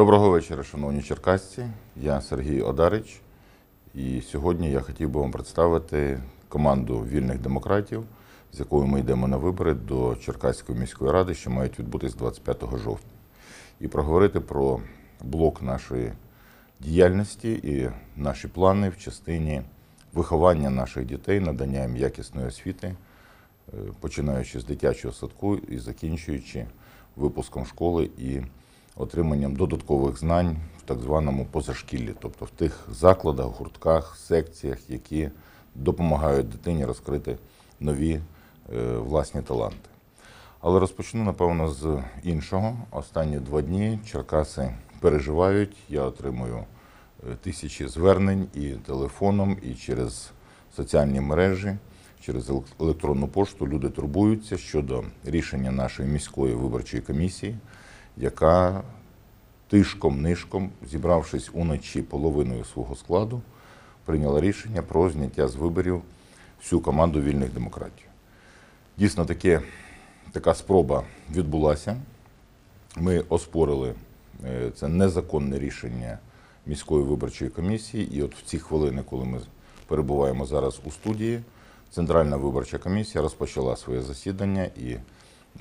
Доброго вечора, шановні черкасці. Я Сергій Одарич. І сьогодні я хотів би вам представити команду вільних демократів, з якою ми йдемо на вибори до Черкаської міської ради, що мають відбутись 25 жовтня, і проговорити про блок нашої діяльності і наші плани в частині виховання наших дітей, надання їм якісної освіти, е, починаючи з дитячого садку і закінчуючи випуском школи і отриманням додаткових знань в так званому позашкіллі, тобто в тих закладах, гуртках, секціях, які допомагають дитині розкрити нові е, власні таланти. Але розпочну, напевно, з іншого. Останні два дні Черкаси переживають. Я отримую е, тисячі звернень і телефоном, і через соціальні мережі, через елек- електронну пошту. Люди турбуються щодо рішення нашої міської виборчої комісії, яка тишком-нишком, зібравшись уночі половиною свого складу, прийняла рішення про зняття з виборів всю команду вільних демократів. Дійсно, таке, така спроба відбулася. Ми оспорили е, це незаконне рішення міської виборчої комісії. І от в ці хвилини, коли ми перебуваємо зараз у студії, Центральна виборча комісія розпочала своє засідання і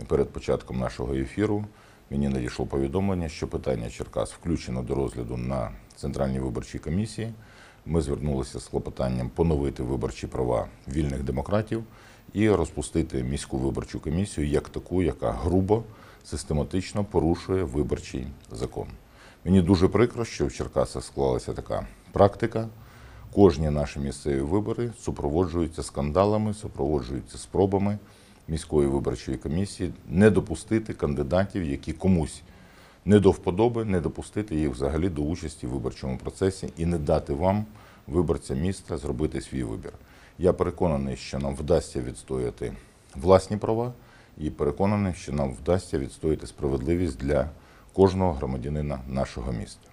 перед початком нашого ефіру мені надійшло повідомлення, що питання Черкас включено до розгляду на Центральній виборчій комісії. Ми звернулися з клопотанням поновити виборчі права вільних демократів і розпустити міську виборчу комісію як таку, яка грубо, систематично порушує виборчий закон. Мені дуже прикро, що в Черкасах склалася така практика. Кожні наші місцеві вибори супроводжуються скандалами, супроводжуються спробами міської виборчої комісії не допустити кандидатів, які комусь не до вподоби, не допустити їх взагалі до участі в виборчому процесі і не дати вам, виборцям міста, зробити свій вибір. Я переконаний, що нам вдасться відстояти власні права, і переконаний, що нам вдасться відстояти справедливість для кожного громадянина нашого міста.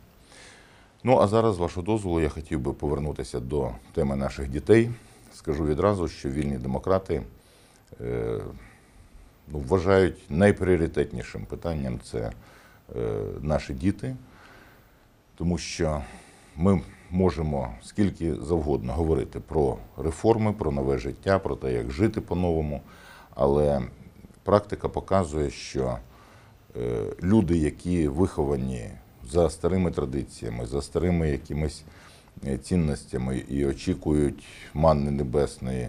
Ну а зараз, з вашого дозволу, я хотів би повернутися до теми наших дітей. Скажу відразу, що вільні демократи ну, вважають найпріоритетнішим питанням це е, наші діти, тому що ми можемо скільки завгодно говорити про реформи, про нове життя, про те, як жити по-новому, але практика показує, що е, люди, які виховані за старими традиціями, за старими якимись е, цінностями і очікують манни небесної,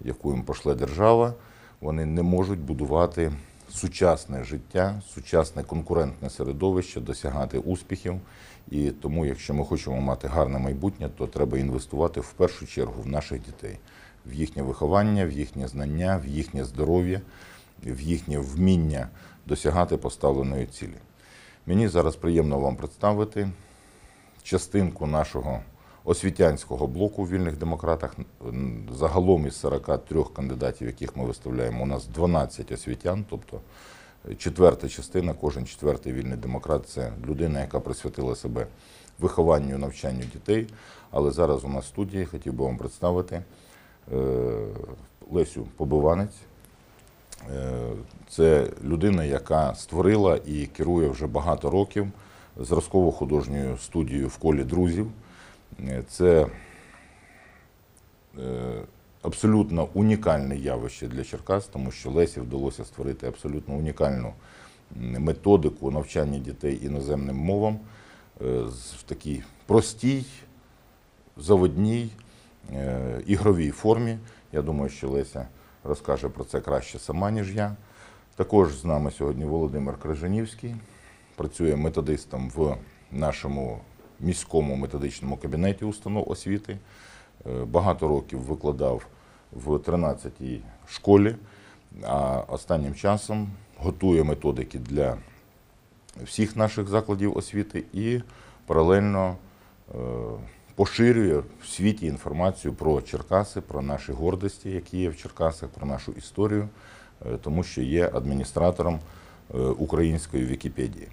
яку їм пошле держава, вони не можуть будувати сучасне життя, сучасне конкурентне середовище, досягати успіхів. І тому, якщо ми хочемо мати гарне майбутнє, то треба інвестувати в першу чергу в наших дітей, в їхнє виховання, в їхнє знання, в їхнє здоров'я, в їхнє вміння досягати поставленої цілі. Мені зараз приємно вам представити частинку нашого освітянського блоку в вільних демократах. Загалом із 43 кандидатів, яких ми виставляємо, у нас 12 освітян, тобто е, четверта частина, кожен четвертий вільний демократ це людина, яка присвятила себе вихованню, навчанню дітей. Але зараз у нас в студії хотів би вам представити е, Лесю Побиванець. Е, Це людина, яка створила і керує вже багато років зразково-художньою студією в колі друзів. Це е, абсолютно унікальне явище для Черкас, тому що Лесі вдалося створити абсолютно унікальну методику навчання дітей іноземним мовам е, в такій простій, заводній, е, ігровій формі. Я думаю, що Леся розкаже про це краще сама, ніж я. Також з нами сьогодні Володимир Крижанівський, працює методистом в нашому міському методичному кабінеті установ освіти. Е, Багато років викладав в 13-й школі, а останнім часом готує методики для всіх наших закладів освіти і паралельно е, поширює в світі інформацію про Черкаси, про наші гордості, які є в Черкасах, про нашу історію, е, тому що є адміністратором української Вікіпедії.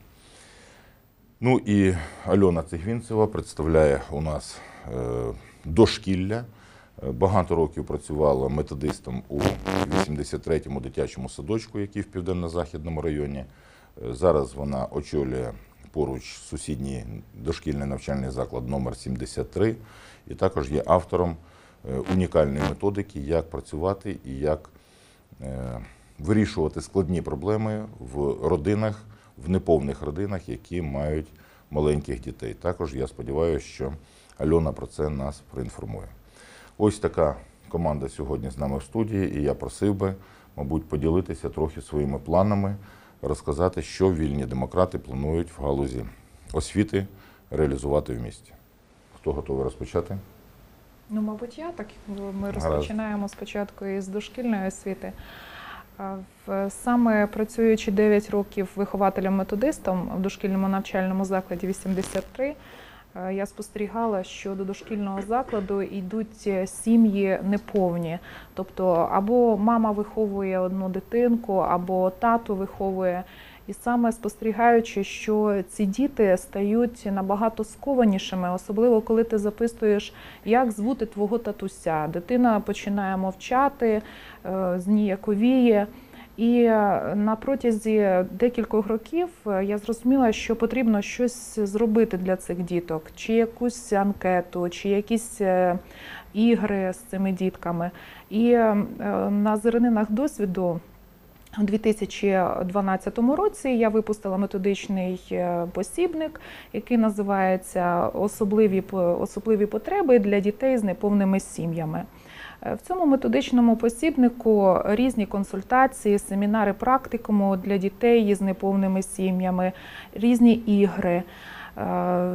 Ну і Альона Цигвінцева представляє у нас е, дошкілля. Е, Багато років працювала методистом у 83-му дитячому садочку, який в південно-західному районі. Е, Зараз вона очолює поруч сусідній дошкільний навчальний заклад номер 73 і також є автором унікальної методики, як працювати і як вирішувати складні проблеми в родинах, в неповних родинах, які мають маленьких дітей. Також я сподіваюся, що Альона про це нас проінформує. Ось така команда сьогодні з нами в студії, і я просив би, мабуть, поділитися трохи своїми планами, розказати, що вільні демократи планують в галузі освіти реалізувати в місті. Хто готовий розпочати? Ну, мабуть, я так ми розпочинаємо спочатку із дошкільної освіти. Саме працюючи 9 років вихователем-методистом в дошкільному навчальному закладі 83, е, я спостерігала, що до дошкільного закладу йдуть е, сім'ї неповні. Тобто або мама виховує одну дитинку, або тато виховує. І саме спостерігаючи, що ці діти стають набагато скованішими, особливо коли ти записуєш, як звути твого татуся. Дитина починає мовчати, е, зніяковіє. І е, на протязі декількох років е, я зрозуміла, що потрібно щось зробити для цих діток, чи якусь анкету, чи якісь ігри з цими дітками. І на зернинах досвіду у 2012 році я випустила методичний е, посібник, який називається Особливі, особливі потреби для дітей з неповними сім'ями. Е, В цьому методичному посібнику різні консультації, семінари практикуму для дітей із неповними сім'ями, різні ігри,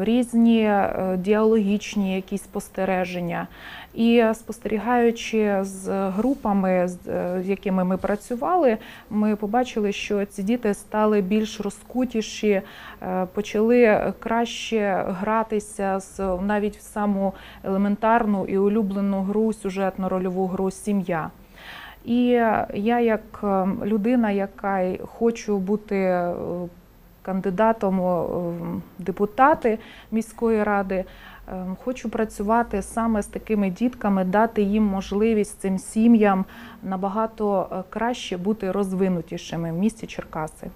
різні е, діалогічні якісь спостереження. І спостерігаючи з групами, з е, якими ми працювали, ми побачили, що ці діти стали більш розкутіші, е, почали краще гратися з навіть в саму елементарну і улюблену гру, сюжетно-рольову гру Сім'я. І я, як е, людина, яка хочу бути е, кандидатом е, депутати міської ради, е, хочу працювати саме з такими дітками, дати їм можливість цим сім'ям набагато е, краще бути розвинутішими в місті Черкаси.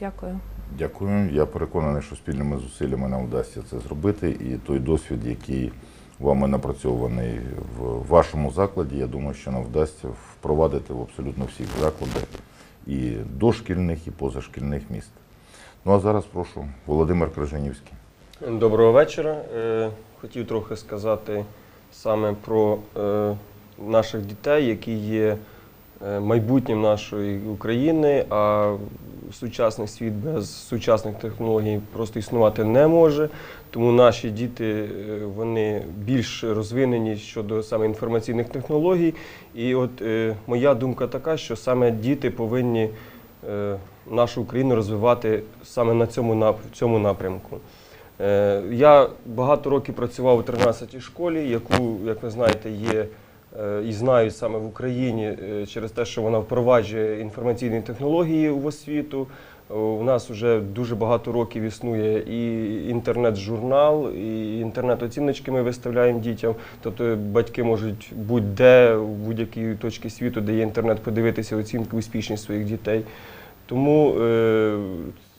Дякую. Дякую. Я переконаний, що спільними зусиллями нам вдасться це зробити. І той досвід, який вами напрацьований в вашому закладі, я думаю, що нам вдасться впровадити в абсолютно всіх закладах і дошкільних, і позашкільних міст. Ну а зараз прошу Володимир Крижанівський. Доброго вечора. Е, Хотів трохи сказати саме про е, наших дітей, які є е, майбутнім нашої України, а сучасний світ без сучасних технологій просто існувати не може. Тому наші діти вони більш розвинені щодо саме інформаційних технологій. І от моя думка така, що саме діти повинні нашу Україну розвивати саме на цьому, цьому напрямку. Е, Я багато років працював у 13-й школі, яку, як ви знаєте, є е, і знають саме в Україні е, через те, що вона впроваджує інформаційні технології в освіту. У нас вже дуже багато років існує і інтернет-журнал, і інтернет-оціночки ми виставляємо дітям. Тобто батьки можуть будь-де, в будь-якій точці світу, де є інтернет, подивитися оцінку успішність своїх дітей. Тому е,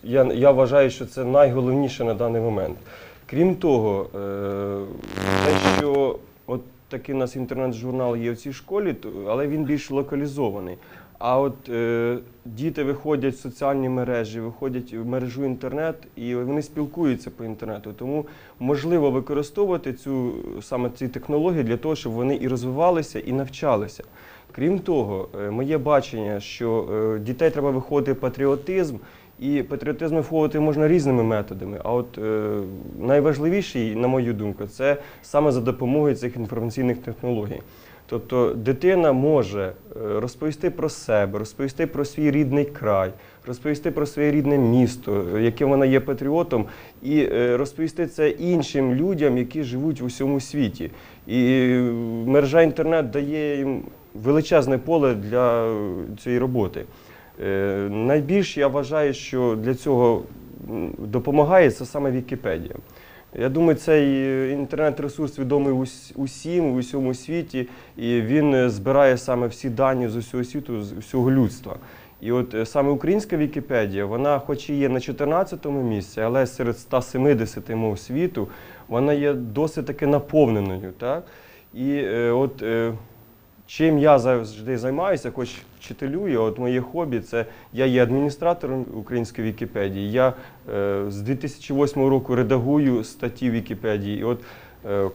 я, я вважаю, що це найголовніше на даний момент. Крім того, е, те, що от такий у нас інтернет-журнал є в цій школі, але він більш локалізований. А от е, діти виходять в соціальні мережі, виходять в мережу інтернет і вони спілкуються по інтернету. Тому можливо використовувати цю саме ці технології для того, щоб вони і розвивалися, і навчалися. Крім того, е, моє бачення, що е, дітей треба виходити патріотизм, і патріотизм виховувати можна різними методами. А от е, найважливіший, на мою думку, це саме за допомогою цих інформаційних технологій. Тобто дитина може розповісти про себе, розповісти про свій рідний край, розповісти про своє рідне місто, яким вона є патріотом, і розповісти це іншим людям, які живуть в усьому світі. І мережа інтернет дає їм величезне поле для цієї роботи. Е, Найбільш я вважаю, що для цього допомагає це саме Вікіпедія. Я думаю, цей інтернет-ресурс відомий усім у всьому світі, і він е, збирає саме всі дані з усього світу, з усього людства. І от е, саме українська Вікіпедія, вона хоч і є на 14-му місці, але серед 170 мов світу вона є досить таки наповненою. Так? І от чим я завжди займаюся, хоч вчителюю, от моє хобі це я є адміністратором української Вікіпедії. Я е, з 2008 року редагую статті Вікіпедії. І от е,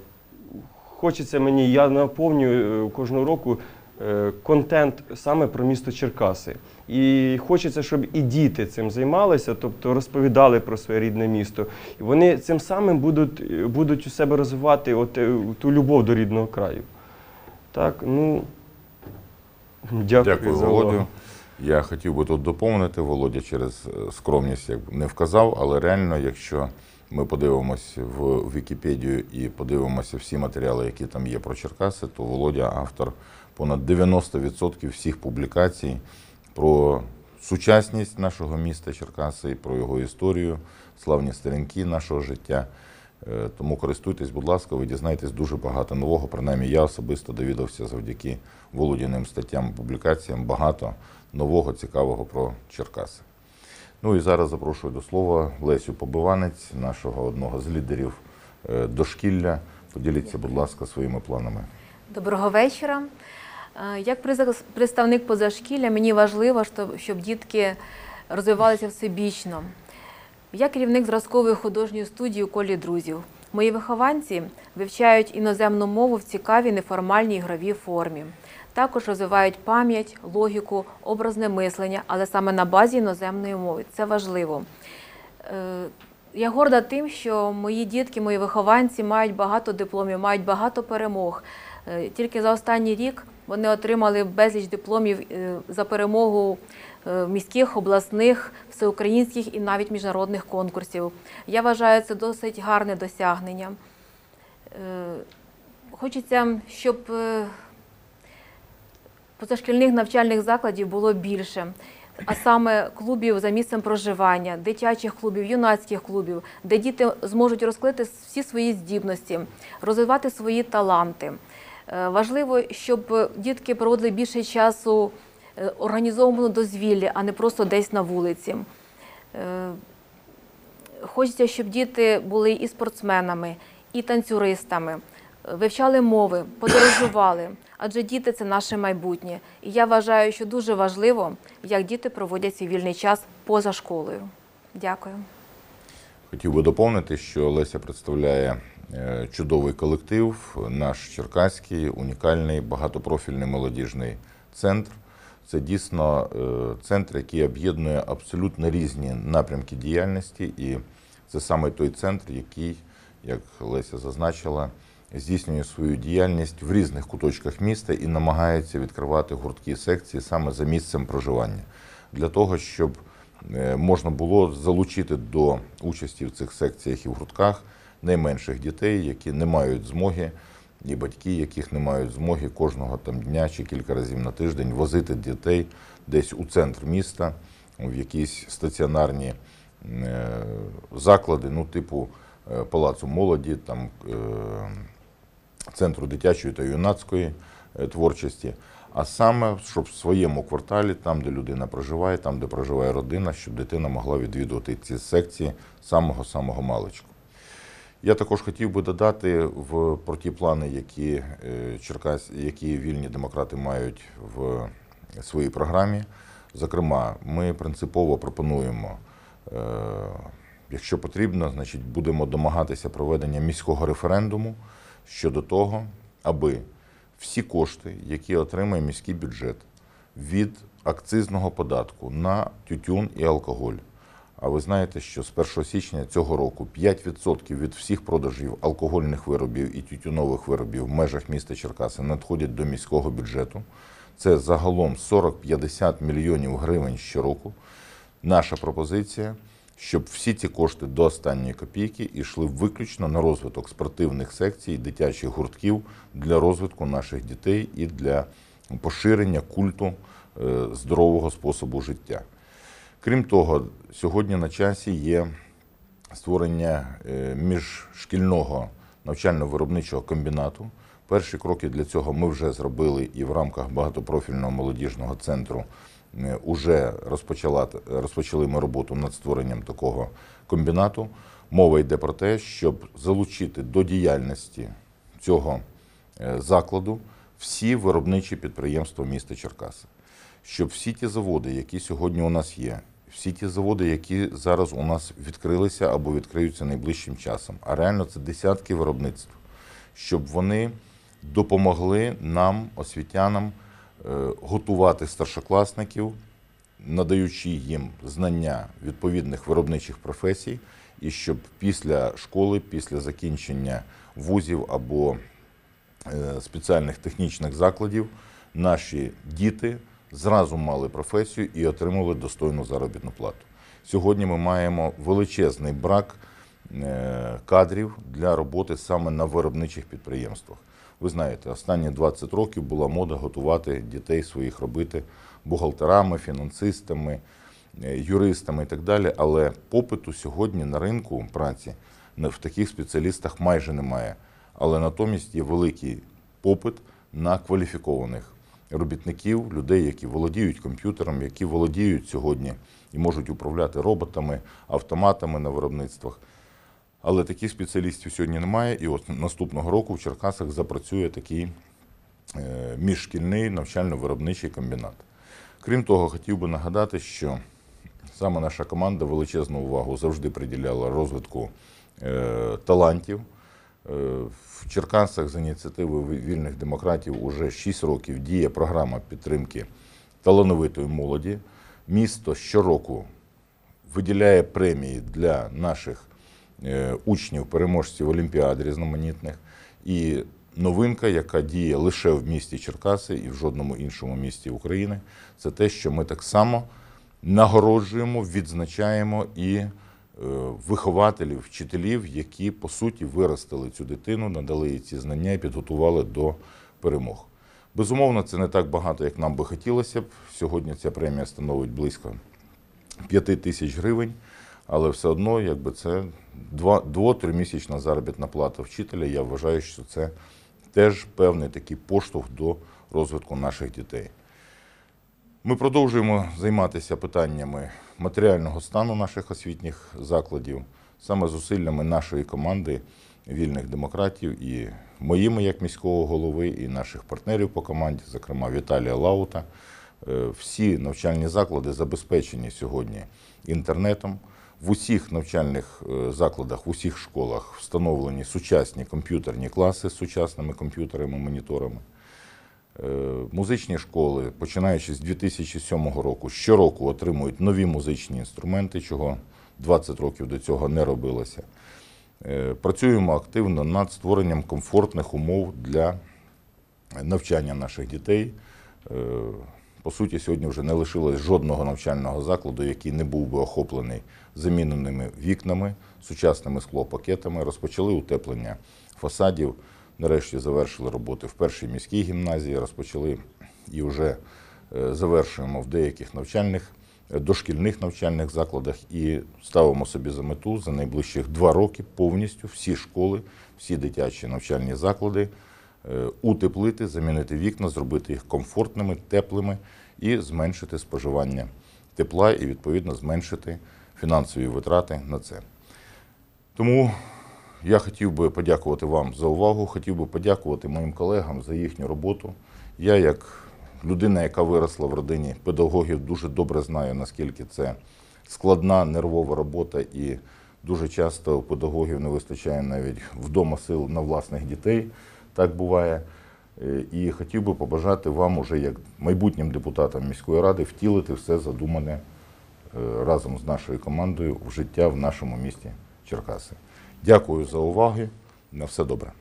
хочеться мені, я наповнюю е, кожного року е, контент саме про місто Черкаси. І хочеться, щоб і діти цим займалися, тобто розповідали про своє рідне місто. І вони цим самим будуть, будуть у себе розвивати от, е, ту любов до рідного краю. Так, ну дякую, Дякую, за Володю. Я хотів би тут доповнити, Володя через е, скромність як не вказав, але реально, якщо ми подивимося в Вікіпедію і подивимося всі матеріали, які там є про Черкаси, то Володя автор понад 90% всіх публікацій про сучасність нашого міста Черкаси, про його історію, славні сторінки нашого життя. Е, Тому користуйтесь, будь ласка, ви дізнаєтесь дуже багато нового. Принаймні, я особисто довідався завдяки Володіним статтям, публікаціям багато нового, цікавого про Черкаси. Ну і зараз запрошую до слова Лесю Побиванець, нашого одного з лідерів е, дошкілля. Поділіться, будь ласка, своїми планами. Доброго вечора. Е, Як представник позашкілля, мені важливо, щоб дітки розвивалися всебічно. Я керівник зразкової художньої студії у колі друзів. Мої вихованці вивчають іноземну мову в цікавій неформальній ігровій формі. Також розвивають пам'ять, логіку, образне мислення, але саме на базі іноземної мови. Це важливо. Е, Я горда тим, що мої дітки, мої вихованці мають багато дипломів, мають багато перемог. Е, Тільки за останній рік вони отримали безліч дипломів е, за перемогу міських, обласних, всеукраїнських і навіть міжнародних конкурсів. Я вважаю це досить гарне досягнення. Е, Хочеться, щоб е, позашкільних навчальних закладів було більше, а саме клубів за місцем проживання, дитячих клубів, юнацьких клубів, де діти зможуть розкрити всі свої здібності, розвивати свої таланти. Е, Важливо, щоб дітки проводили більше часу е, організованому дозвіллі, а не просто десь на вулиці. Е, Хочеться, щоб діти були і спортсменами, і танцюристами, вивчали мови, подорожували, адже діти це наше майбутнє. І я вважаю, що дуже важливо, як діти проводять свій вільний час поза школою. Дякую. Хотів би доповнити, що Леся представляє е, чудовий колектив, наш черкаський, унікальний, багатопрофільний молодіжний центр. Це дійсно е, центр, який об'єднує абсолютно різні напрямки діяльності, і це саме той центр, який, як Леся зазначила, здійснює свою діяльність в різних куточках міста і намагається відкривати гуртки секції саме за місцем проживання. Для того, щоб е, можна було залучити до участі в цих секціях і в гуртках найменших дітей, які не мають змоги, і батьки, яких не мають змоги кожного там дня чи кілька разів на тиждень возити дітей десь у центр міста, в якісь стаціонарні е, заклади, ну, типу е, палацу молоді, там е, центру дитячої та юнацької творчості, а саме, щоб в своєму кварталі, там, де людина проживає, там, де проживає родина, щоб дитина могла відвідувати ці секції самого-самого маличку. Я також хотів би додати в про ті плани, які е, Черкас, які вільні демократи мають в своїй програмі. Зокрема, ми принципово пропонуємо, е, якщо потрібно, значить будемо домагатися проведення міського референдуму щодо того, аби всі кошти, які отримає міський бюджет від акцизного податку на тютюн і алкоголь. А ви знаєте, що з 1 січня цього року 5% від всіх продажів алкогольних виробів і тютюнових виробів в межах міста Черкаси надходять до міського бюджету. Це загалом 40-50 мільйонів гривень щороку. Наша пропозиція, щоб всі ці кошти до останньої копійки йшли виключно на розвиток спортивних секцій, дитячих гуртків для розвитку наших дітей і для поширення культу е, здорового способу життя. Крім того, сьогодні на часі є створення е, міжшкільного навчально-виробничого комбінату. Перші кроки для цього ми вже зробили і в рамках багатопрофільного молодіжного центру е, уже розпочала, розпочали ми роботу над створенням такого комбінату. Мова йде про те, щоб залучити до діяльності цього е, закладу всі виробничі підприємства міста Черкаси. Щоб всі ті заводи, які сьогодні у нас є, всі ті заводи, які зараз у нас відкрилися або відкриються найближчим часом, а реально це десятки виробництв, щоб вони допомогли нам, освітянам, е, готувати старшокласників, надаючи їм знання відповідних виробничих професій, і щоб після школи, після закінчення вузів або е, спеціальних технічних закладів наші діти зразу мали професію і отримали достойну заробітну плату. Сьогодні ми маємо величезний брак е, кадрів для роботи саме на виробничих підприємствах. Ви знаєте, останні 20 років була мода готувати дітей своїх робити бухгалтерами, фінансистами, е, юристами і так далі. Але попиту сьогодні на ринку праці в таких спеціалістах майже немає. Але натомість є великий попит на кваліфікованих робітників, людей, які володіють комп'ютером, які володіють сьогодні і можуть управляти роботами, автоматами на виробництвах. Але таких спеціалістів сьогодні немає. І от наступного року в Черкасах запрацює такий е, міжшкільний навчально-виробничий комбінат. Крім того, хотів би нагадати, що саме наша команда величезну увагу завжди приділяла розвитку е, талантів. Е, В Черкасах з ініціативи вільних демократів уже 6 років діє програма підтримки талановитої молоді. Місто щороку виділяє премії для наших е, учнів, переможців олімпіад різноманітних. І новинка, яка діє лише в місті Черкаси і в жодному іншому місті України, це те, що ми так само нагороджуємо, відзначаємо і вихователів, вчителів, які по суті виростили цю дитину, надали їй ці знання і підготували до перемог. Безумовно, це не так багато, як нам би хотілося б. Сьогодні ця премія становить близько 5 тисяч гривень, але все одно, якби це дво-тримісячна заробітна плата вчителя. Я вважаю, що це теж певний такий поштовх до розвитку наших дітей. Ми продовжуємо займатися питаннями матеріального стану наших освітніх закладів, саме зусиллями нашої команди вільних демократів і моїми як міського голови, і наших партнерів по команді, зокрема Віталія Лаута. Е, Всі навчальні заклади забезпечені сьогодні інтернетом. В усіх навчальних е, закладах, в усіх школах встановлені сучасні комп'ютерні класи з сучасними комп'ютерами, моніторами. Е, Музичні школи, починаючи з 2007 року, щороку отримують нові музичні інструменти, чого 20 років до цього не робилося. Е, Працюємо активно над створенням комфортних умов для навчання наших дітей. Е, По суті, сьогодні вже не лишилось жодного навчального закладу, який не був би охоплений заміненими вікнами, сучасними склопакетами. Розпочали утеплення фасадів. Нарешті завершили роботи в першій міській гімназії, розпочали і вже е, завершуємо в деяких навчальних, е, дошкільних навчальних закладах і ставимо собі за мету за найближчих два роки повністю всі школи, всі дитячі навчальні заклади е, утеплити, замінити вікна, зробити їх комфортними, теплими і зменшити споживання тепла і відповідно зменшити фінансові витрати на це. Тому я хотів би подякувати вам за увагу, хотів би подякувати моїм колегам за їхню роботу. Я, як людина, яка виросла в родині педагогів, дуже добре знаю, наскільки це складна нервова робота, і дуже часто педагогів не вистачає навіть вдома сил на власних дітей. Так буває. Е, І хотів би побажати вам, уже як майбутнім депутатам міської ради, втілити все задумане е, разом з нашою командою в життя в нашому місті Черкаси. Дякую за увагу. На все добре.